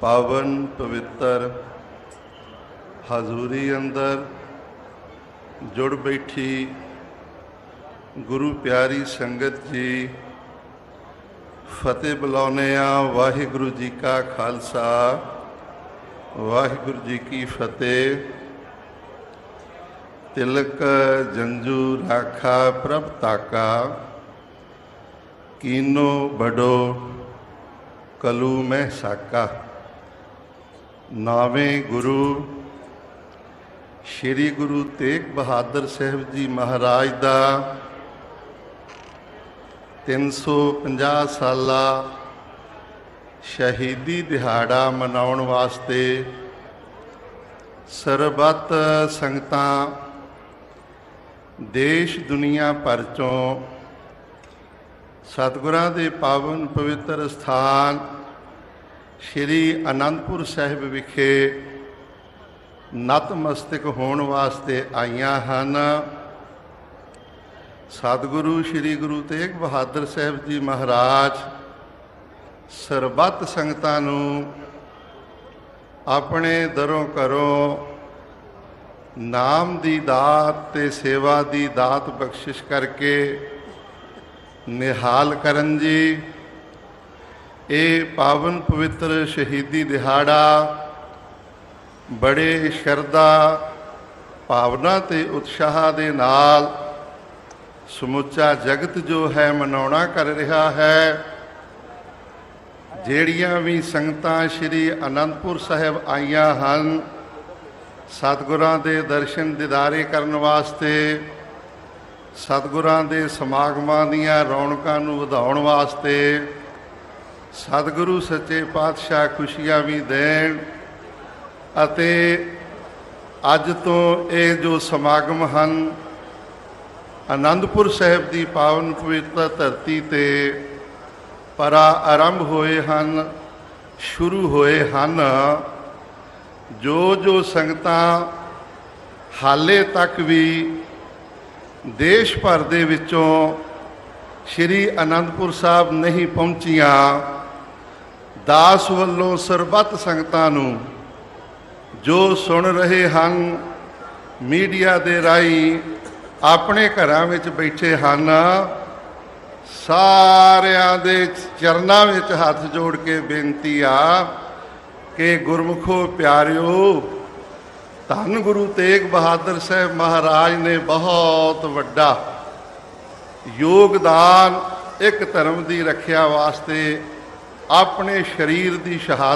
ਪਾਵਨ ਪਵਿੱਤਰ, ਹਜ਼ੂਰੀ ਅੰਦਰ ਜੁੜ ਬੈਠੀ ਗੁਰੂ ਪਿਆਰੀ ਸੰਗਤ ਜੀ, ਫਤਿਹ ਬੁਲਾਉਂਦੇ ਆ ਵਾਹਿਗੁਰੂ ਜੀ ਕਾ ਖਾਲਸਾ। ਵਾਹਿਗੁਰੂ ਜੀ ਕੀ ਫਤਿਹ। ਤਿਲਕ, ਜੰਜੂ, ਰਾਖਾ, ਪ੍ਰਭ ਤਾਕਾ, ਕੀਨੋ ਬੜੋ ਕਲੂ ਮਹਿ ਸਾਕਾ ਨਾਵੇਂ ਗੁਰੂ। ਸ੍ਰੀ ਗੁਰੂ ਤੇਗ ਬਹਾਦਰ ਸਾਹਿਬ ਜੀ ਮਹਾਰਾਜ ਦਾ 350 ਸਾਲਾ ਸ਼ਹੀਦੀ ਦਿਹਾੜਾ ਮਨਾਉਣ ਵਾਸਤੇ ਸਰਬੱਤ ਸੰਗਤਾਂ ਦੇਸ਼ ਦੁਨੀਆ ਭਰ ਚੋਂ ਸਤਿਗੁਰਾਂ ਦੇ ਪਾਵਨ ਪਵਿੱਤਰ ਸਥਾਨ ਸ੍ਰੀ ਅਨੰਦਪੁਰ ਸਾਹਿਬ ਵਿਖੇ ਨਤਮਸਤਕ ਹੋਣ ਵਾਸਤੇ ਆਈਆਂ ਹਨ। ਸਤਿਗੁਰੂ ਸ੍ਰੀ ਗੁਰੂ ਤੇਗ ਬਹਾਦਰ ਸਾਹਿਬ ਜੀ ਮਹਾਰਾਜ ਸਰਬੱਤ ਸੰਗਤਾਂ ਨੂੰ ਆਪਣੇ ਦਰੋਂ ਘਰੋਂ ਨਾਮ ਦੀ ਦਾਤ ਤੇ ਸੇਵਾ ਦੀ ਦਾਤ ਬਖਸ਼ਿਸ਼ ਕਰਕੇ ਨਿਹਾਲ ਕਰਨ ਜੀ। ਇਹ ਪਾਵਨ ਪਵਿੱਤਰ ਸ਼ਹੀਦੀ ਦਿਹਾੜਾ, ਬੜੇ ਸ਼ਰਧਾ, ਭਾਵਨਾ ਤੇ ਉਤਸ਼ਾਹ ਦੇ ਨਾਲ ਸਮੁੱਚਾ ਜਗਤ ਜੋ ਹੈ ਮਨਾਉਣਾ ਕਰ ਰਿਹਾ ਹੈ। ਜਿਹੜੀਆਂ ਵੀ ਸੰਗਤਾਂ ਸ੍ਰੀ ਅਨੰਦਪੁਰ ਸਾਹਿਬ ਆਈਆਂ ਹਨ, ਸਤਿਗੁਰਾਂ ਦੇ ਦਰਸ਼ਨ ਦਿਦਾਰੇ ਕਰਨ ਵਾਸਤੇ, ਸਤਿਗੁਰਾਂ ਦੇ ਸਮਾਗਮਾਂ ਦੀਆਂ ਰੌਣਕਾਂ ਨੂੰ ਵਧਾਉਣ ਵਾਸਤੇ ਸਤਿਗੁਰੂ ਸੱਚੇ ਪਾਤਸ਼ਾਹ ਖੁਸ਼ੀਆਂ ਵੀ ਦੇਣ ਅਤੇ ਅੱਜ ਤੋਂ ਇਹ ਜੋ ਸਮਾਗਮ ਹਨ ਆਨੰਦਪੁਰ ਸਾਹਿਬ ਦੀ ਪਾਵਨ ਪਵਿੱਤਰ ਧਰਤੀ ਤੇ ਪਰਾ ਆਰੰਭ ਹੋਏ ਹਨ, ਸ਼ੁਰੂ ਹੋਏ ਹਨ। ਜੋ ਜੋ ਸੰਗਤਾਂ ਹਾਲੇ ਤੱਕ ਵੀ ਦੇਸ਼ ਭਰ ਦੇ ਵਿੱਚੋਂ ਸ਼੍ਰੀ ਅਨੰਦਪੁਰ ਸਾਹਿਬ ਨਹੀਂ ਪਹੁੰਚੀਆਂ ਦਾਸ ਵੱਲੋਂ ਸਰਬੱਤ ਸੰਗਤਾਂ ਨੂੰ ਜੋ ਸੁਣ ਰਹੇ ਹਨ, ਮੀਡੀਆ ਦੇ ਰਾਹੀਂ ਆਪਣੇ ਘਰਾਂ ਵਿੱਚ ਬੈਠੇ ਹਨ, ਸਾਰਿਆਂ ਦੇ ਚਰਨਾਂ ਵਿੱਚ ਹੱਥ ਜੋੜ ਕੇ ਬੇਨਤੀ ਆ ਕਿ ਗੁਰਮੁਖੋ ਪਿਆਰਿਓ, ਧੰਨ ਗੁਰੂ ਤੇਗ ਬਹਾਦਰ ਸਾਹਿਬ ਮਹਾਰਾਜ ਨੇ ਬਹੁਤ ਵੱਡਾ ਯੋਗਦਾਨ ਇੱਕ ਧਰਮ ਦੀ ਰੱਖਿਆ ਵਾਸਤੇ ਆਪਣੇ ਸਰੀਰ ਦੀ ਸ਼ਹਾਦਤ